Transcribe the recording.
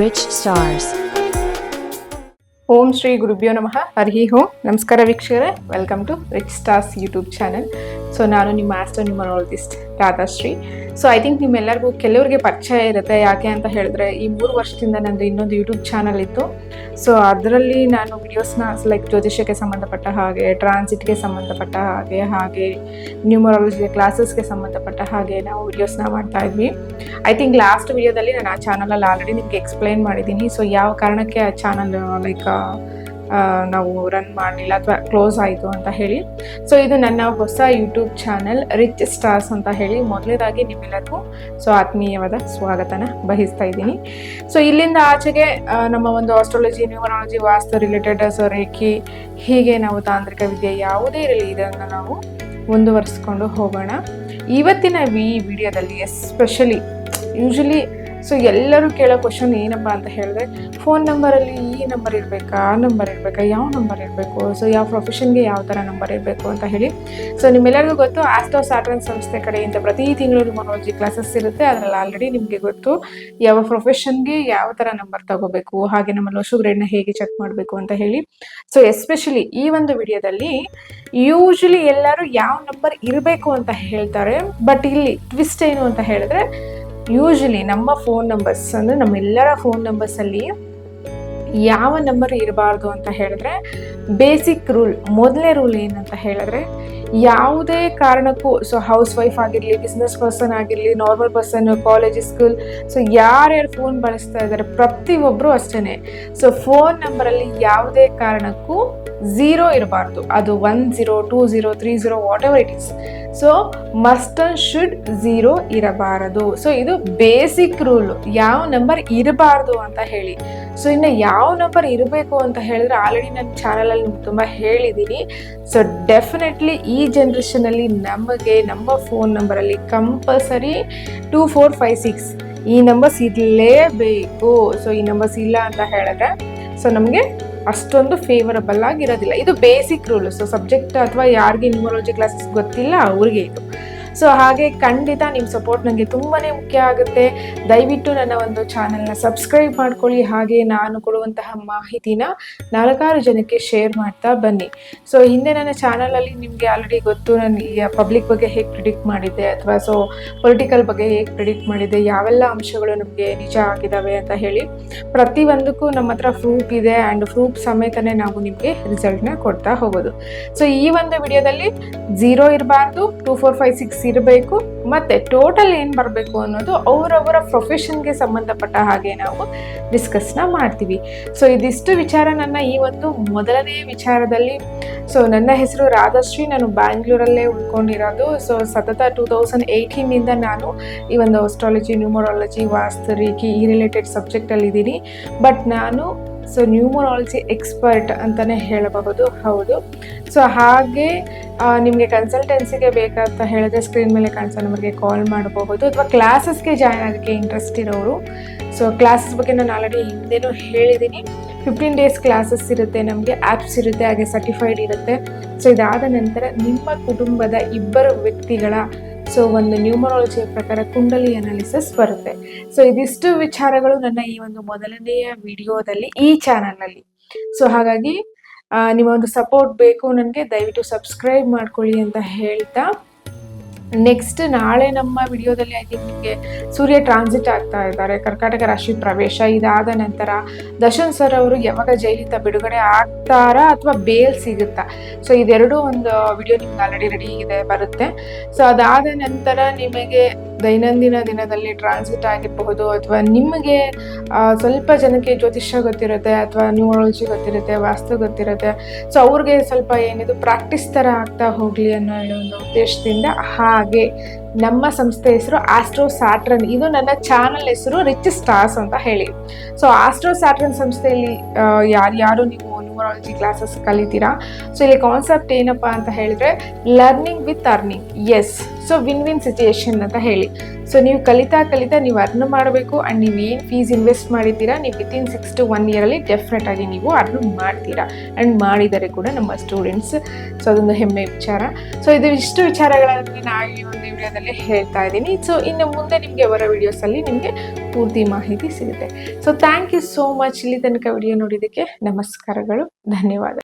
Rich Stars. ಓಂ ಶ್ರೀ ಗುರುಭ್ಯೋ ನಮಃ. ಹರಿ ಓಂ. ನಮಸ್ಕಾರ ವೀಕ್ಷಕರೇ. Welcome to rich stars YouTube channel so ನಾನು ನಿಮ್ಮ astro numerologist Radhashri. So I think ನಿಮ್ಮೆಲ್ಲರಿಗೂ ಕೆಲವರಿಗೆ ಪರಿಚಯ ಇರುತ್ತೆ ಯಾಕೆ ಅಂತ ಹೇಳಿದ್ರೆ ಈ ಮೂರು ವರ್ಷದಿಂದ ನಂದು ಇನ್ನೊಂದು ಯೂಟ್ಯೂಬ್ ಚಾನಲ್ ಇತ್ತು. ಸೊ ಅದರಲ್ಲಿ ನಾನು ವಿಡಿಯೋಸ್ನ ಲೈಕ್ ಜ್ಯೋತಿಷ್ಯಕ್ಕೆ ಸಂಬಂಧಪಟ್ಟ ಹಾಗೆ ಟ್ರಾನ್ಸಿಟ್ಗೆ ಸಂಬಂಧಪಟ್ಟ ಹಾಗೆ ಹಾಗೆ ನ್ಯೂಮರಾಲಜಿಗೆ ಕ್ಲಾಸಸ್ಗೆ ಸಂಬಂಧಪಟ್ಟ ಹಾಗೆ ನಾವು ವಿಡಿಯೋಸ್ನ ಮಾಡ್ತಾ ಇದ್ವಿ. ಐ ಥಿಂಕ್ ಲಾಸ್ಟ್ ವಿಡಿಯೋದಲ್ಲಿ ನಾನು ಆ ಚಾನಲಲ್ಲಿ ಆಲ್ರೆಡಿ ನಿಮಗೆ ಎಕ್ಸ್ಪ್ಲೈನ್ ಮಾಡಿದ್ದೀನಿ. ಸೊ ಯಾವ ಕಾರಣಕ್ಕೆ ಆ ಚಾನಲ್ ಲೈಕ್ ನಾವು ರನ್ ಮಾಡಲಿಲ್ಲ ಅಥವಾ ಕ್ಲೋಸ್ ಆಯಿತು ಅಂತ ಹೇಳಿ. ಸೊ ಇದು ನನ್ನ ಹೊಸ ಯೂಟ್ಯೂಬ್ ಚಾನಲ್ ರಿಚ್ ಸ್ಟಾರ್ಸ್ ಅಂತ ಹೇಳಿ. ಮೊದಲೇದಾಗಿ ನಿಮ್ಮೆಲ್ಲರಿಗೂ ಸೊ, ಆತ್ಮೀಯವಾದ ಸ್ವಾಗತನ ಬಯಸ್ತಾ ಇದ್ದೀನಿ. ಸೊ ಇಲ್ಲಿಂದ ಆಚೆಗೆ ನಮ್ಮ ಒಂದು astrology numerology vastu related so reiki, ಹೀಗೆ ನಾವು ತಾಂತ್ರಿಕ ವಿದ್ಯೆ ಯಾವುದೇ ಇರಲಿ, ಇದನ್ನು ನಾವು ಮುಂದುವರಿಸ್ಕೊಂಡು ಹೋಗೋಣ. ಇವತ್ತಿನ ಈ ವಿಡಿಯೋದಲ್ಲಿ ಎಸ್ಪೆಷಲಿ ಯೂಶಲಿ ಸೊ ಎಲ್ಲರೂ ಕೇಳೋ ಕ್ವಶನ್ ಏನಪ್ಪ ಅಂತ ಹೇಳಿದ್ರೆ ಫೋನ್ ನಂಬರಲ್ಲಿ ಈ ನಂಬರ್ ಇರಬೇಕಾ, ಆ ನಂಬರ್ ಇರಬೇಕಾ, ಯಾವ ನಂಬರ್ ಇರಬೇಕು? ಸೊ ಯಾವ ಪ್ರೊಫೆಷನ್ಗೆ ಯಾವ ಥರ ನಂಬರ್ ಇರಬೇಕು ಅಂತ ಹೇಳಿ. ಸೊ ನಿಮ್ಮೆಲ್ಲರಿಗೂ ಗೊತ್ತು ಆಸ್ಟೋ ಸ್ಯಾಟರ್ನ್ ಸಂಸ್ಥೆ ಕಡೆಯಿಂದ ಪ್ರತಿ ತಿಂಗಳು ನ್ಯೂಮರಾಲಜಿ ಕ್ಲಾಸಸ್ ಇರುತ್ತೆ. ಅದರಲ್ಲಿ ಆಲ್ರೆಡಿ ನಿಮಗೆ ಗೊತ್ತು ಯಾವ ಪ್ರೊಫೆಷನ್ಗೆ ಯಾವ ಥರ ನಂಬರ್ ತಗೋಬೇಕು, ಹಾಗೆ ನಮ್ಮ ಲೋಶು ಗ್ರೇಡ್ನ ಹೇಗೆ ಚೆಕ್ ಮಾಡಬೇಕು ಅಂತ ಹೇಳಿ. ಸೊ ಎಸ್ಪೆಷಲಿ ಈ ಒಂದು ವಿಡಿಯೋದಲ್ಲಿ ಯೂಶಲಿ ಎಲ್ಲರೂ ಯಾವ ನಂಬರ್ ಇರಬೇಕು ಅಂತ ಹೇಳ್ತಾರೆ ಬಟ್ ಇಲ್ಲಿ ಟ್ವಿಸ್ಟ್ ಏನು ಅಂತ ಹೇಳಿದ್ರೆ ಯೂಶಲಿ ನಮ್ಮ ಫೋನ್ ನಂಬರ್ಸ್ ಅಂದರೆ ನಮ್ಮೆಲ್ಲರ ಫೋನ್ ನಂಬರ್ಸಲ್ಲಿ ಯಾವ ನಂಬರ್ ಇರಬಾರ್ದು ಅಂತ ಹೇಳಿದ್ರೆ ಬೇಸಿಕ್ ರೂಲ್ ಮೊದಲನೇ ರೂಲ್ ಏನಂತ ಹೇಳಿದ್ರೆ ಯಾವುದೇ ಕಾರಣಕ್ಕೂ ಸೊ ಹೌಸ್ ವೈಫ್ ಆಗಿರಲಿ ಬಿಸ್ನೆಸ್ ಪರ್ಸನ್ ಆಗಿರಲಿ normal person college school so ಯಾರ್ಯಾರು ಫೋನ್ ಬಳಸ್ತಾ ಇದ್ದಾರೆ ಪ್ರತಿಯೊಬ್ಬರು ಅಷ್ಟೇ ಸೊ ಫೋನ್ ನಂಬರಲ್ಲಿ ಯಾವುದೇ ಕಾರಣಕ್ಕೂ ಝೀರೋ ಇರಬಾರ್ದು. ಅದು one zero two zero three zero whatever it is so must and should zero ಇರಬಾರದು. ಸೊ ಇದು ಬೇಸಿಕ್ ರೂಲ್ ಯಾವ ನಂಬರ್ ಇರಬಾರ್ದು ಅಂತ ಹೇಳಿ. ಸೊ ಇನ್ನು ಯಾವ ನಂಬರ್ ಇರಬೇಕು ಅಂತ ಹೇಳಿದ್ರೆ ಆಲ್ರೆಡಿ ನನ್ನ ಚಾನಲಲ್ಲಿ ತುಂಬ ಹೇಳಿದ್ದೀನಿ ಸೊ ಡೆಫಿನೆಟ್ಲಿ ಈ ಜನ್ರೇಷನಲ್ಲಿ ನಮಗೆ ನಮ್ಮ phone ನಂಬರಲ್ಲಿ compulsory two four five six ಈ ನಂಬರ್ಸ್ ಇರಲೇಬೇಕು ಸೊ ಈ ನಂಬರ್ಸ್ ಇಲ್ಲ ಅಂತ ಹೇಳಿದ್ರೆ ಸೊ ನಮಗೆ ಅಷ್ಟೊಂದು ಫೇವರಬಲ್ ಆಗಿರೋದಿಲ್ಲ. ಇದು ಬೇಸಿಕ್ ರೂಲ್ ಸೊ ಸಬ್ಜೆಕ್ಟ್ ಅಥವಾ ಯಾರಿಗೆ ನ್ಯೂಮರಾಲಜಿ ಕ್ಲಾಸಸ್ ಗೊತ್ತಿಲ್ಲ, ಅವ್ರಿಗೆ ಇದು. ಸೊ ಹಾಗೆ ಖಂಡಿತ ನಿಮ್ಮ ಸಪೋರ್ಟ್ ನನಗೆ ತುಂಬಾ ಮುಖ್ಯ ಆಗುತ್ತೆ. ದಯವಿಟ್ಟು ನನ್ನ ಒಂದು ಚಾನಲ್ನ ಸಬ್ಸ್ಕ್ರೈಬ್ ಮಾಡ್ಕೊಳ್ಳಿ. ಹಾಗೆ ನಾನು ಕೊಡುವಂತಹ ಮಾಹಿತಿನ ನಾಲ್ಕಾರು ಜನಕ್ಕೆ ಶೇರ್ ಮಾಡ್ತಾ ಬನ್ನಿ. ಸೊ ಹಿಂದೆ ನನ್ನ ಚಾನಲಲ್ಲಿ ನಿಮಗೆ ಆಲ್ರೆಡಿ ಗೊತ್ತು, ನಾನು ಈ ಪಬ್ಲಿಕ್ ಬಗ್ಗೆ ಹೇಗೆ ಪ್ರಿಡಿಕ್ಟ್ ಮಾಡಿದ್ದೆ ಅಥವಾ ಸೊ ಪೊಲಿಟಿಕಲ್ ಬಗ್ಗೆ ಹೇಗೆ ಪ್ರಿಡಿಕ್ಟ್ ಮಾಡಿದ್ದೆ, ಯಾವೆಲ್ಲ ಅಂಶಗಳು ನಮಗೆ ನಿಜ ಆಗಿದ್ದಾವೆ ಅಂತ ಹೇಳಿ ಪ್ರತಿಯೊಂದಕ್ಕೂ ನಮ್ಮ ಹತ್ರ ಪ್ರೂಫ್ ಇದೆ ಆ್ಯಂಡ್ ಪ್ರೂಫ್ ಸಮೇತನೇ ನಾವು ನಿಮಗೆ ರಿಸಲ್ಟ್ನ ಕೊಡ್ತಾ ಹೋಗೋದು. ಸೊ ಈ ಒಂದು ವಿಡಿಯೋದಲ್ಲಿ ಝೀರೋ ಇರಬಾರ್ದು ಟೂ ಫೋರ್ ಫೈವ್ ಸಿಕ್ಸ್ ಇರಬೇಕು, ಮತ್ತೆ ಟೋಟಲ್ ಏನು ಬರಬೇಕು ಅನ್ನೋದು ಅವರವರ ಪ್ರೊಫೆಷನ್ಗೆ ಸಂಬಂಧಪಟ್ಟ ಹಾಗೆ ನಾವು ಡಿಸ್ಕಸ್ನ ಮಾಡ್ತೀವಿ. ಸೊ ಇದಿಷ್ಟು ವಿಚಾರ ನನ್ನ ಈ ಒಂದು ಮೊದಲನೇ ವಿಚಾರದಲ್ಲಿ. ಸೊ ನನ್ನ ಹೆಸರು ರಾಧಶ್ರೀ, ನಾನು ಬ್ಯಾಂಗ್ಳೂರಲ್ಲೇ ಉಳ್ಕೊಂಡಿರೋದು. ಸೊ ಸತತ ಟೂ ತೌಸಂಡ್ ಏಯ್ಟೀನಿಂದ ನಾನು ಈ ಒಂದು ಆಸ್ಟ್ರಾಲಜಿ ನ್ಯೂಮರಾಲಜಿ ವಾಸ್ತು ರೇಖಿ ಈ ರಿಲೇಟೆಡ್ ಸಬ್ಜೆಕ್ಟಲ್ಲಿ ಇದ್ದೀನಿ ಬಟ್ ನಾನು ಸೊ ನ್ಯೂಮರಾಲಜಿ ಎಕ್ಸ್ಪರ್ಟ್ ಅಂತಲೇ ಹೇಳಬಹುದು. ಹೌದು. ಸೊ ಹಾಗೆ ನಿಮಗೆ ಕನ್ಸಲ್ಟೆನ್ಸಿಗೆ ಬೇಕಂತ ಹೇಳಿದ್ರೆ ಸ್ಕ್ರೀನ್ ಮೇಲೆ ಕಾಣಿಸೋ ನಮಗೆ ಕಾಲ್ ಮಾಡಬಹುದು. ಅಥವಾ ಕ್ಲಾಸಸ್ಗೆ ಜಾಯ್ನ್ ಆಗೋಕ್ಕೆ ಇಂಟ್ರೆಸ್ಟ್ ಇರೋರು. ಸೊ ಕ್ಲಾಸಸ್ ಬಗ್ಗೆ ನಾನು ಆಲ್ರೆಡಿ ಹಿಂದೆನೂ ಹೇಳಿದ್ದೀನಿ ಫಿಫ್ಟೀನ್ ಡೇಸ್ ಕ್ಲಾಸಸ್ ಇರುತ್ತೆ ನಮಗೆ. ಆ್ಯಪ್ಸ್ ಇರುತ್ತೆ, ಹಾಗೆ ಸರ್ಟಿಫೈಡ್ ಇರುತ್ತೆ. ಸೊ ಇದಾದ ನಂತರ ನಿಮ್ಮ ಕುಟುಂಬದ ಇಬ್ಬರು ವ್ಯಕ್ತಿಗಳ ಸೊ ಒಂದು ನ್ಯೂಮರಾಲಜಿಯ ಪ್ರಕಾರ ಕುಂಡಲಿ ಅನಾಲಿಸಿಸ್ ಬರುತ್ತೆ. ಸೊ ಇದಿಷ್ಟು ವಿಚಾರಗಳು ನನ್ನ ಈ ಒಂದು ಮೊದಲನೆಯ ವಿಡಿಯೋದಲ್ಲಿ ಈ ಚಾನಲ್ನಲ್ಲಿ ಸೊ ಹಾಗಾಗಿ ನಿಮ್ಮ ಒಂದು ಸಪೋರ್ಟ್ ಬೇಕು ನನಗೆ, ದಯವಿಟ್ಟು ಸಬ್ಸ್ಕ್ರೈಬ್ ಮಾಡ್ಕೊಳ್ಳಿ ಅಂತ ಹೇಳ್ತಾ ನೆಕ್ಸ್ಟ್ ನಾಳೆ ನಮ್ಮ ವಿಡಿಯೋದಲ್ಲಿ ಐ ಥಿಂಕ್ ನಿಮಗೆ ಸೂರ್ಯ ಟ್ರಾನ್ಸಿಟ್ ಆಗ್ತಾ ಇದ್ದಾರೆ. ಕರ್ನಾಟಕ ರಾಶಿ ಪ್ರವೇಶ ಇದಾದ ನಂತರ ದರ್ಶನ್ ಸರ್ ಅವರು ಯಾವಾಗ ಜೈಲಿಂದ ಬಿಡುಗಡೆ ಆಗ್ತಾರಾ ಅಥವಾ ಬೇಲ್ ಸಿಗುತ್ತಾ? ಸೊ ಇದೆರಡೂ ಒಂದು ವಿಡಿಯೋ ನಿಮ್ಗೆ ಆಲ್ರೆಡಿ ರೆಡಿ ಇದೆ ಬರುತ್ತೆ. ಸೊ ಅದಾದ ನಂತರ ನಿಮಗೆ ದೈನಂದಿನ ದಿನದಲ್ಲಿ ಟ್ರಾನ್ಸಿಟ್ ಆಗಿರಬಹುದು ಅಥವಾ ನಿಮಗೆ ಸ್ವಲ್ಪ ಜನಕ್ಕೆ ಜ್ಯೋತಿಷ್ಯ ಗೊತ್ತಿರುತ್ತೆ ಅಥವಾ ನ್ಯೂರಾಲಜಿ ಗೊತ್ತಿರುತ್ತೆ, ವಾಸ್ತು ಗೊತ್ತಿರುತ್ತೆ. ಸೊ ಅವ್ರಿಗೆ ಸ್ವಲ್ಪ ಏನಿದು ಪ್ರಾಕ್ಟೀಸ್ ಥರ ಆಗ್ತಾ ಹೋಗಲಿ ಅನ್ನೋ ಒಂದು ಉದ್ದೇಶದಿಂದ ಹಾಗೆ ನಮ್ಮ ಸಂಸ್ಥೆ ಹೆಸರು ಆಸ್ಟ್ರೋ ಸ್ಯಾಟ್ರನ್ ಇದು ನನ್ನ ಚಾನಲ್ ಹೆಸರು ರಿಚ್ ಸ್ಟಾರ್ಸ್ ಅಂತ ಹೇಳಿ. ಸೊ ಆಸ್ಟ್ರೋ ಸ್ಯಾಟ್ರನ್ ಸಂಸ್ಥೆಯಲ್ಲಿ ಯಾರ್ಯಾರು ನೀವು ನ್ಯೂಮರಾಲಜಿ ಕ್ಲಾಸಸ್ ಕಲಿತೀರಾ? ಸೊ ಇಲ್ಲಿ ಕಾನ್ಸೆಪ್ಟ್ ಏನಪ್ಪ ಅಂತ ಹೇಳಿದ್ರೆ learning with earning yes so win win situation ಅಂತ ಹೇಳಿ. ಸೊ ನೀವು ಕಲಿತಾ ಕಲಿತಾ ನೀವು ಅರ್ನ್ ಮಾಡಬೇಕು ಆ್ಯಂಡ್ ನೀವು ಏನು ಫೀಸ್ ಇನ್ವೆಸ್ಟ್ ಮಾಡಿದ್ದೀರಾ, ನೀವು ವಿತಿನ್ ಸಿಕ್ಸ್ ಟು ಒನ್ ಇಯರಲ್ಲಿ ಡೆಫಿನೆಟ್ ಆಗಿ ನೀವು ಅರ್ನ್ ಮಾಡ್ತೀರಾ ಆ್ಯಂಡ್ ಮಾಡಿದರೆ ಕೂಡ ನಮ್ಮ ಸ್ಟೂಡೆಂಟ್ಸ್ ಸೊ ಅದೊಂದು ಹೆಮ್ಮೆ ವಿಚಾರ. ಸೊ ಇದು ಇಷ್ಟು ವಿಚಾರಗಳಲ್ಲಿ ನಾನು ಈ ಒಂದು ವಿಡಿಯೋದಲ್ಲಿ ಹೇಳ್ತಾ ಇದ್ದೀನಿ. ಸೊ ಇನ್ನು ಮುಂದೆ ನಿಮಗೆ ಅವರ ವಿಡಿಯೋಸಲ್ಲಿ ನಿಮಗೆ ಪೂರ್ತಿ ಮಾಹಿತಿ ಸಿಗುತ್ತೆ. So thank you so much ಇಲ್ಲಿ ತನಕ ವಿಡಿಯೋ ನೋಡಿದ್ದಕ್ಕೆ ನಮಸ್ಕಾರಗಳು. ಧನ್ಯವಾದ.